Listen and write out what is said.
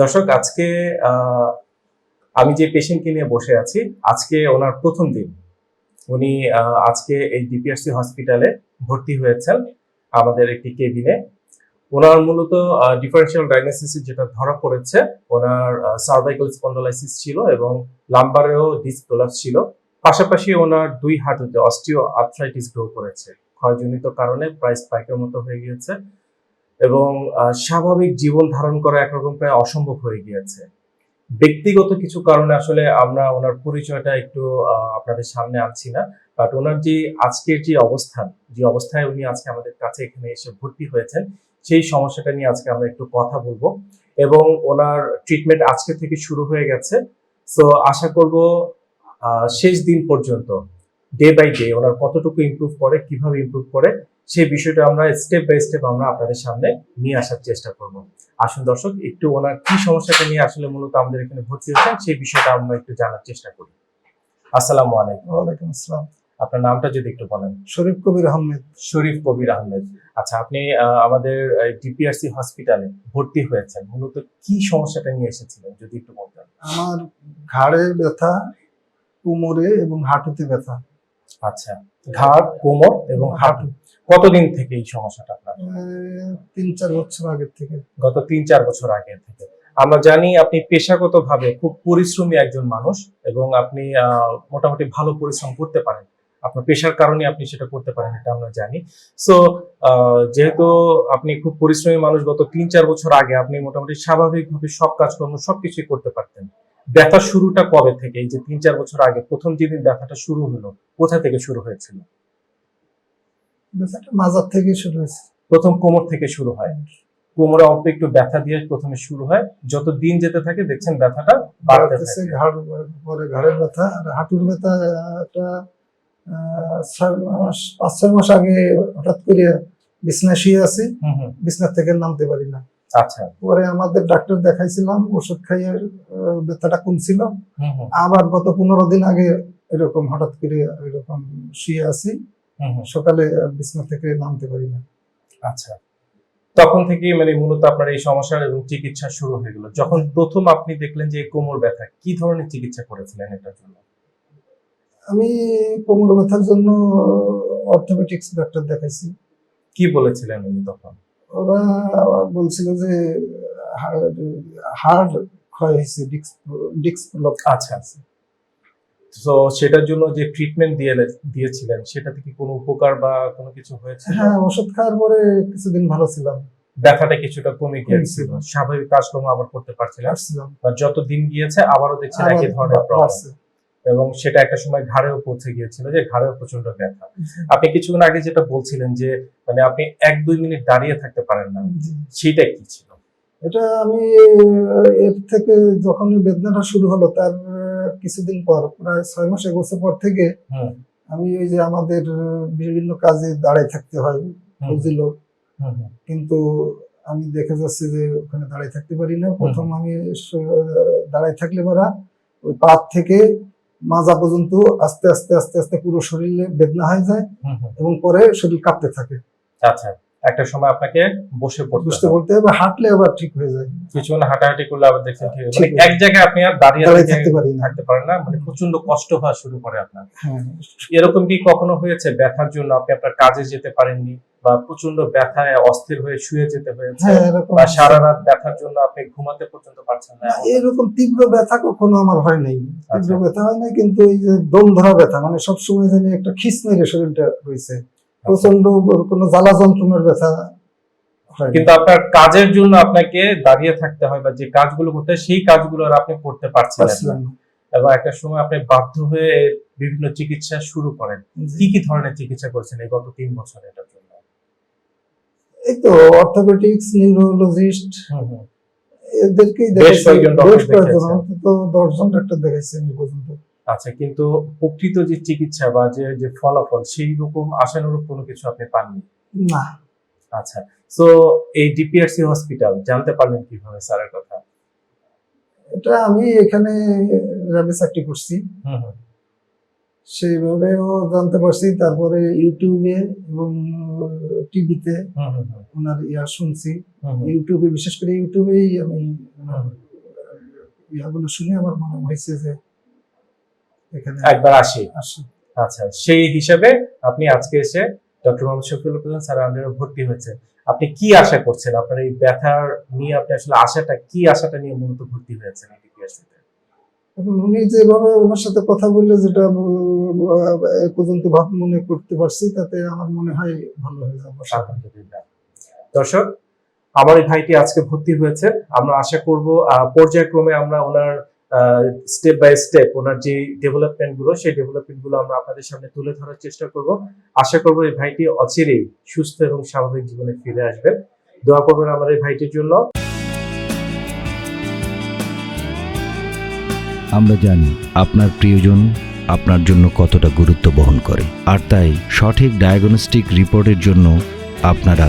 দর্শক, আজকে আমি যে পেশেন্টকে নিয়ে বসে আছি, আজকে ওনার প্রথম দিন। উনি আজকে এই ডিপিআরসি হসপিটালে ভর্তি হয়েছেন আমাদের একটি কেবিনে। ওনার মূলত ডিফারেন্সিয়াল ডায়াগনোসিস যেটা ধরা পড়েছে, ওনার সার্ভাইকাল স্পন্ডোলাইসিস ছিল এবং লাম্বারেও ডিসপ্রোলাপস ছিল। পাশাপাশি ওনার দুই হাঁটুতে অস্টিও আর্থ্রাইটিস গ্রো করেছে। ক্ষয়জনিত কারণে প্রায় স্পাইকের মতো হয়ে গিয়েছে। এবং স্বাভাবিক জীবন ধারণ করা একরকম প্রায় অসম্ভব হয়ে গিয়েছে। ব্যক্তিগত কিছু কারণে আসলে আমরা ওনার পরিচয়টা একটু আপনাদের সামনে আনছি না। বাট ওনার যে আজকের যে অবস্থান, যে অবস্থায় উনি আজকে আমাদের কাছে এখানে এসে ভর্তি হয়েছেন, সেই সমস্যাটা নিয়ে আজকে আমরা একটু কথা বলব। এবং ওনার ট্রিটমেন্ট আজকে থেকে শুরু হয়ে গেছে। সো আশা করব শেষ দিন পর্যন্ত ডে বাই ডে ওনার কতটুকু ইমপ্রুভ করে, কীভাবে ইমপ্রুভ করে সেই বিষয়টা আমরা স্টেপ বাই স্টেপ আমরা আপনাদের সামনে নিয়ে আসার চেষ্টা করব। আসুন দর্শক একটু ওনার কি সমস্যাটা নিয়ে আসলে মূলত আমাদের এখানে ভর্তি হয়েছেন সেই বিষয়টা আমরা একটু জানার চেষ্টা করি। আসসালামু আলাইকুম। ওয়ালাইকুম আসসালাম। আপনার নামটা যদি একটু বলেন। শরীফ কবির আহমেদ। শরীফ কবির আহমেদ। আচ্ছা আপনি আমাদের ডিপিআরসি হসপিটালে ভর্তি হয়েছেন মূলত কি সমস্যাটা নিয়ে এসেছিলেন যদি একটু বলতেন? আমার ঘাড়ে ব্যথা কোমরে এবং হাঁটুতে ব্যথা। আচ্ছা ঘাড় কোমর এবং হাঁটু। কতদিন থেকে এই সমস্যাটা আপনার? তিন চার বছর আগের থেকে। গত তিন চার বছর আগে থেকে। আমরা জানি আপনি পেশাগতভাবে খুব পরিশ্রমী একজন মানুষ এবং আপনি আহ, মোটামুটি ভালো পরিশ্রম করতে পারেন। আপনার পেশার কারণে আপনি সেটা করতে পারেন এটা আমরা জানি। সো যেহেতু আপনি খুব পরিশ্রমী মানুষ গত তিন চার বছর আগে আপনি মোটামুটি স্বাভাবিকভাবে সব কাজকর্ম সবকিছুই করতে পারতেন। ব্যথা শুরুটা কবে থেকে? এই যে তিন চার বছর আগে প্রথম যেদিন ব্যথাটা শুরু হলো কোথা থেকে শুরু হয়েছিল? মাজার থেকে শুরু হয়েছে প্রথম কোমর থেকে শুরু হয়। কোমরে অল্প একটু ব্যথা দিয়ে প্রথমে শুরু হয়। যত দিন যেতে থাকে দেখছেন ব্যথাটা বাড়তে থাকে। ঘাড় পরে ঘাড়ের ব্যথা আর হাঁটুর ব্যথা আহ, মাস পাঁচ ছয় মাস আগে হঠাৎ করে বিছনায় শুয়ে আছি। বিছনা থেকে নামতে পারি না। আচ্ছা। পরে আমাদের ডাক্তার দেখাইছিলাম ওষুধ খাইয়ে ব্যথাটা কমছিল। আবার গত পনেরো দিন আগে এরকম হঠাৎ করে এরকম শুয়ে আছি। সকালে বিছনা থেকে নামতে পারি না। আচ্ছা। তখন থেকে মানে মূলত আপনার এই সমস্যার এবং চিকিৎসা শুরু হয়ে গেল। যখন প্রথম আপনি দেখলেন যে কোমর ব্যথা কি ধরনের চিকিৎসা করেছিলেন এটার জন্য? আমি কোমর ব্যথার জন্য অর্থোপেটিক্স ডাক্তার দেখাইছি। কি বলেছিলেন উনি তখন? ওরা বলছিল যে হাড়- ক্ষয় হয়েছে ডিস্ক ডিস্ক আচ্ছা। তো সেটার জন্য যে ট্রিটমেন্ট দিয়ে দিয়েছিলেন সেটা থেকে কোনো উপকার বা কোনো কিছু হয়েছে হ্যাঁ ওষুধ খাওয়ার পরে কিছুদিন ভালো ছিলাম। ব্যথাটা কিছুটা কমে গিয়েছিল। স্বাভাবিক কাজকর্ম আবার করতে পারছিলেন। আসছিলাম বা যত দিন গিয়েছে আবারও আবার একই ধরনের প্রবলেম এবং সেটা একটা সময় ঘাড়েও পৌঁছে গিয়েছিল যে ঘাড়েও প্রচণ্ড ব্যথা। আপনি কিছুক্ষণ আগে যেটা বলছিলেন যে মানে আপনি এক দুই মিনিট দাঁড়িয়ে থাকতে পারেন না। সেটা কি ছিল? এটা আমি এর থেকে যখন বেদনাটা শুরু হলো তার কিছুদিন পর প্রায় ছয় মাস এক বছর পর থেকে আমি ওই যে আমাদের বিভিন্ন কাজে দাঁড়ায় থাকতে হয় বুঝিল কিন্তু আমি দেখে যাচ্ছি যে ওখানে দাঁড়ায় থাকতে পারি না। প্রথম আমি দাঁড়ায় থাকলে পরা ওই পাত থেকে মাজা পর্যন্ত আস্তে আস্তে আস্তে আস্তে পুরো শরীরে বেদনা হয়ে যায়। এবং পরে শরীর কাঁপতে থাকে। আচ্ছা। একটা সময় আপনাকে বসে পড়তে বুঝতে হয়। বলতে হবে হাঁটলে আবার ঠিক হয়ে যায়। কিছু কিছুক্ষণ হাঁটাহাঁটি করলে আবার দেখছেন ঠিক মানে এক জায়গায় আপনি আর দাঁড়িয়ে থাকতে পারি না। থাকতে পারেন না মানে প্রচণ্ড কষ্ট হওয়া শুরু করে আপনার। হ্যাঁ। এরকম কি কখনো হয়েছে ব্যথার জন্য আপনি আপনার কাজে যেতে পারেননি বা প্রচণ্ড ব্যথায় অস্থির হয়ে শুয়ে যেতে হয়েছে হ্যাঁ বা সারা রাত ব্যথার জন্য আপনি ঘুমাতে পর্যন্ত পারছেন না? না, এরকম তীব্র ব্যথা কখনো আমার হয় নাই। তীব্র আচ্ছা। ব্যথা হয় নাই কিন্তু এই যে দম ধরা ব্যথা মানে সবসময় জানি একটা খিস মেরে শরীরটা রয়েছে। প্রচণ্ড কোনো জ্বালা যন্ত্রণার ব্যথা কিন্তু আপনার কাজের জন্য আপনাকে দাঁড়িয়ে থাকতে হয় বা যে কাজগুলো করতে হয় সেই কাজগুলো আর আপনি করতে পারছিলেন না। এবং একটা সময় আপনি বাধ্য হয়ে বিভিন্ন চিকিৎসা শুরু করেন। কি কি ধরনের চিকিৎসা করেছেন এই গত তিন বছর এটার জন্য? এই তো অর্থোপেডিক্স নিউরোলজিস্ট। এদেরকেই দেখাইছি। বেশ কয়েকজন। অন্তত দশজন ডাক্তার দেখাইছি আমি পর্যন্ত। আচ্ছা কিন্তু প্রকৃত যে চিকিৎসা বা যে যে ফলাফল সেই রকম আশানুরূপ কোনো কিছু আপনি পাননি? না। আচ্ছা তো এই ডিপিআরসি হসপিটাল জানতে পারলেন কীভাবে স্যারের কথা? এটা আমি এখানে র্যাবে চাকরি করছি সেইভাবেও জানতে পারছি তারপরে ইউটিউবে এবং টিভিতে ওনার ইয়া শুনছি। ইউটিউবে বিশেষ করে ইউটিউবেই আমি ইয়াগুলো শুনে আমার মনে হয়েছে যে একবার আসি। আচ্ছা সেই হিসাবে আপনি আজকে এসে ডক্টর মোহাম্মদ শফিউল ইসলাম স্যার আন্ডারে ভর্তি হয়েছে আপনি কি আশা করছেন? আপনার এই ব্যথার নিয়ে আপনি আসলে আশাটা কি আশাটা নিয়ে মূলত ভর্তি হয়েছেন এখন উনি যেভাবে ওনার সাথে কথা বললে যেটা পর্যন্ত ভাব মনে করতে পারছি তাতে আমার মনে হয় ভালো হয়ে যাবে। দর্শক আমার এই ভাইটি আজকে ভর্তি হয়েছে। আমরা আশা করব পর্যায়ক্রমে আমরা ওনার স্টেপ বাই স্টেপ ওনার যে ডেভেলপমেন্টগুলো, সেই ডেভেলপমেন্টগুলো আমরা আপনাদের সামনে তুলে ধরার চেষ্টা করব। আশা করব এই ভাইটি অচিরেই সুস্থ এবং স্বাভাবিক জীবনে ফিরে আসবেন দোয়া করবেন আমার এই ভাইটির জন্য। আমরা জানি আপনার প্রিয়জন আপনার জন্য কতটা গুরুত্ব বহন করে। আর তাই সঠিক ডায়াগনস্টিক রিপোর্টের জন্য আপনারা